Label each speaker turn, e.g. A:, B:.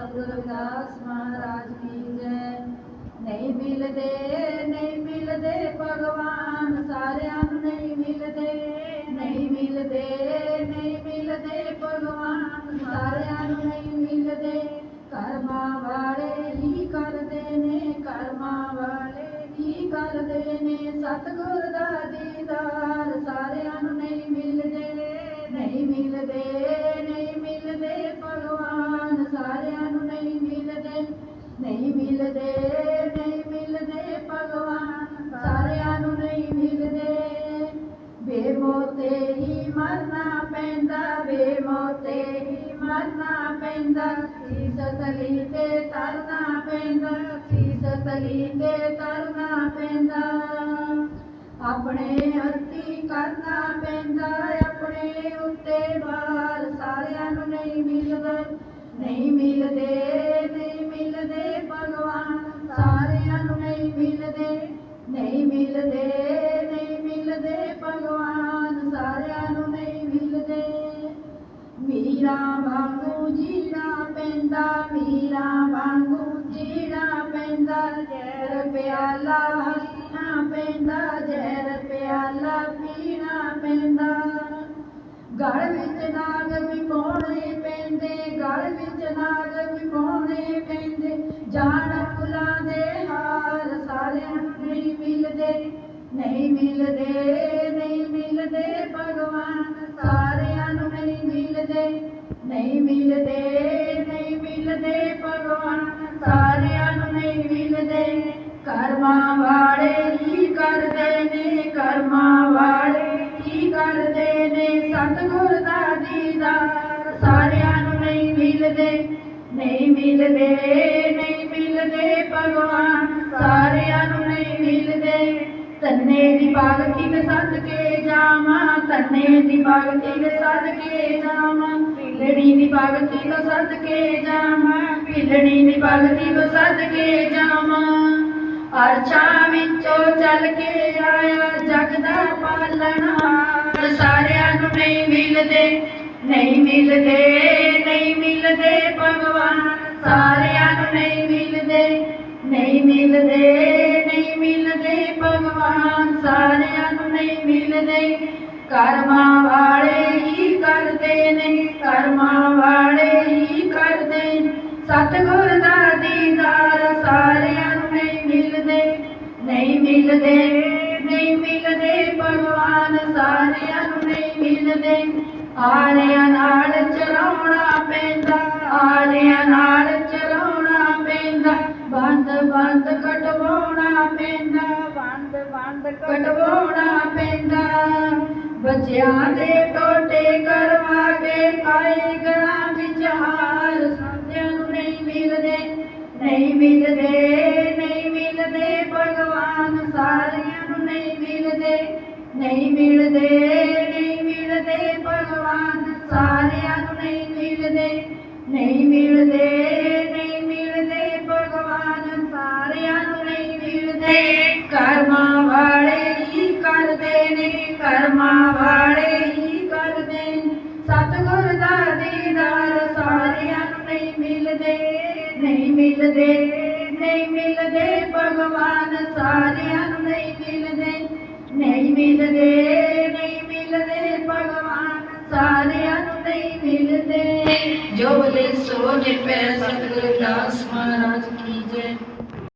A: ਸਤਿਗੁਰੂ ਰਵਿਦਾਸ ਮਹਾਰਾਜ ਕੀ ਜੈ। ਨਹੀਂ ਮਿਲਦੇ ਨਹੀਂ ਮਿਲਦੇ ਭਗਵਾਨ, ਸਾਰਿਆਂ ਨੂੰ ਨਹੀਂ ਮਿਲਦੇ। ਨਹੀਂ ਮਿਲਦੇ ਨਹੀਂ ਮਿਲਦੇ ਭਗਵਾਨ, ਸਾਰਿਆਂ ਨੂੰ ਨਹੀਂ ਮਿਲਦੇ। ਕਰਮਾਂ ਵਾਲੇ ਹੀ ਕਰਦੇ ਨੇ, ਕਰਮਾਂ ਵਾਲੇ ਹੀ ਕਰਦੇ ਨੇ। ਸਤਿਗੁਰ ਦਾ ਦੀਦਾਰ ਮਿਲਦੇ ਨਹੀਂ ਮਿਲਦੇ ਭਗਵਾਨ, ਸਾਰਿਆਂ ਨੂੰ ਨਹੀਂ ਮਿਲਦੇ। ਬੇਮੋਤੇ ਹੀ ਮਰਨਾ ਪੈਂਦਾ, ਬੇਮੋਤੇ ਹੀ ਮਰਨਾ ਪੈਂਦਾ। ਸੀਸ ਤਲੀ ਤੇ ਤਰਨਾ ਪੈਂਦਾ ਸੀਸ ਤਲੀ ਤੇ ਤਰਨਾ ਪੈਂਦਾ। ਆਪਣੇ ਹੱਥੀ ਕਰਨਾ ਪੈਂਦਾ, ਆਪਣੇ ਉੱਤੇ ਬਾਲ ਸਾਰਿਆਂ ਨੂੰ ਨਹੀਂ ਮਿਲਦਾ, ਨਹੀਂ ਮਿਲਦੇ ਨਹੀਂ ਮਿਲਦੇ ਸਾਰਿਆਂ ਨੂੰ ਨਹੀਂ ਮਿਲਦੇ। ਮੀਰਾ ਵਾਂਗੂ ਜੀਣਾ ਪੈਂਦਾ, ਮੀਰਾ ਵਾਂਗੂ ਜੀਣਾ ਪੈਂਦਾ। ਜ਼ਹਿਰ ਪਿਆਲਾ ਹੱਸਣਾ ਪੈਂਦਾ, ਜ਼ਹਿਰ ਪਿਆਲਾ ਪੀਣਾ ਪੈਂਦਾ। ਗਲ ਵਿੱਚ ਨਾਗ ਵੀ ਪਾਉਣੇ ਪੈਂਦੇ ਗਲ ਵਿੱਚ ਨਾਗ ਵੀ ਪਾਉਣੇ ਪੈਂਦੇ। ਜਾਣ ਫੁੱਲਾਂ ਦੇ ਹਾਰ ਸਾਰਿਆਂ ਨੂੰ ਨਹੀਂ ਮਿਲਦੇ ਨਹੀਂ ਮਿਲਦੇ ਨਹੀਂ ਮਿਲਦੇ। ਨਹੀਂ ਮਿਲਦੇ ਨਹੀਂ ਮਿਲਦੇ ਭਗਵਾਨ। ਸਾਰਿਆਂ ਨੂੰ ਨਹੀਂ ਮਿਲਦੇ। ਕਰਮਾਂ ਵਾਲੇ ਹੀ ਕਰਦੇ ਨੇ? ਕਰਮਾਂ ਵਾਲੇ ਕੀ ਕਰਦੇ ਨੇ? ਸਤਿਗੁਰ ਦਾ ਦੀਦਾਰ ਸਾਰਿਆਂ ਨੂੰ ਨਹੀਂ ਮਿਲਦੇ। ਨਹੀਂ ਮਿਲਦੇ ਨਹੀਂ ਮਿਲਦੇ ਭਗਵਾਨ। ਸਾਰਿਆਂ ਨੂੰ ਤੰਨੇ ਦੀ ਭਗਤੀ ਦੇ ਸਦਕੇ ਜਾਵਾਂ? ਤੰਨੇ ਦੀ ਭਗਤੀ ਦੇ ਸਦਕੇ ਜਾਵਾਂ? ਪਿਲੜੀ ਦੀ ਭਗਤੀ ਤੋਂ ਸਦਕੇ ਜਾਵਾਂ? ਪਿਲੜੀ ਦੀ ਭਗਤੀ ਤੋਂ ਸਦਕੇ ਜਾਵਾਂ? ਅਰਸ਼ਾਂ ਵਿੱਚੋਂ ਚੱਲ ਕੇ ਆਇਆ ਜਗ ਦਾ ਪਾਲਣਹਾਰ ਸਾਰਿਆਂ ਨੂੰ ਨਹੀਂ ਮਿਲਦੇ ਨਹੀਂ ਮਿਲਦੇ ਨਹੀਂ ਮਿਲਦੇ ਭਗਵਾਨ। ਸਾਰਿਆਂ ਨੂੰ ਨਹੀਂ ਮਿਲਦੇ ਮਿਲਦੇ ਕਰਮਾਂ ਵਾਲੇ ਹੀ ਕਰਦੇ ਨੇ, ਕਰਮਾਂ ਵਾਲੇ ਹੀ ਕਰਦੇ ਨੇ। ਸਤਿਗੁਰ ਦਾ ਦੀਦਾਰ ਸਾਰਿਆਂ ਨੂੰ ਨਹੀਂ ਮਿਲਦੇ ਨਹੀਂ ਮਿਲਦੇ ਨਹੀਂ ਮਿਲਦੇ ਭਗਵਾਨ ਸਾਰਿਆਂ ਨੂੰ ਨਹੀਂ ਮਿਲਦੇ। ਆਰਿਆਂ ਨਾਲ ਚਲਾਉਣਾ ਪੈਂਦਾ, ਆਰਿਆਂ ਨਾਲ ਚਲਾਉਣਾ ਪੈਂਦਾ। ਬੰਦ ਬੰਦ ਕਟਵਾਉਣਾ ਪੈਂਦਾ ਬੰਦ ਬੰਦ ਕਟਵਾਉਣਾ ਪੈਂਦਾ। ਬੱਚਿਆਂ ਦੇ ਟੋਟੇ ਕਰਵਾ ਕੇ ਪਾਏ ਗਲਾਂ ਵਿੱਚ ਹਾਰ ਸੰਧਿਆਂ ਨੂੰ ਨਹੀਂ ਮਿਲਦੇ ਨਹੀਂ ਮਿਲਦੇ ਨਹੀਂ ਮਿਲਦੇ। ਭਗਵਾਨ ਸਾਰਿਆਂ ਨੂੰ ਨਹੀਂ ਮਿਲਦੇ ਨਹੀਂ ਮਿਲਦੇ ਨਹੀਂ ਮਿਲਦੇ। ਭਗਵਾਨ ਸਾਰਿਆਂ ਨੂੰ ਨਹੀਂ ਮਿਲਦੇ ਨਹੀਂ ਮਿਲਦੇ। ਕਰਮਾਂ ਵਾਲੇ ਹੀ ਕਰਦੇ ਨੇ, ਕਰਮਾਂ ਵਾਲੇ ਹੀ ਕਰਦੇ ਨੇ। ਸਤਿਗੁਰ ਦਾ ਦੀਦਾਰ ਸਾਰਿਆਂ ਨੂੰ ਨਹੀਂ ਮਿਲਦੇ ਨਹੀਂ ਮਿਲਦੇ ਨਹੀਂ ਮਿਲਦੇ। ਭਗਵਾਨ ਸਾਰਿਆਂ ਨੂੰ ਨਹੀਂ ਮਿਲਦੇ ਨਹੀਂ ਮਿਲਦੇ ਨਹੀਂ ਮਿਲਦੇ। ਭਗਵਾਨ ਸਾਰਿਆਂ ਨੂੰ ਨਹੀਂ ਮਿਲਦੇ। ਜੋ ਬਲੇ ਸੋ ਨਿਰਭੈ, ਸਤਿਗੁਰੂ ਦਾਸ ਮਹਾਰਾਜ ਕੀ ਜੈ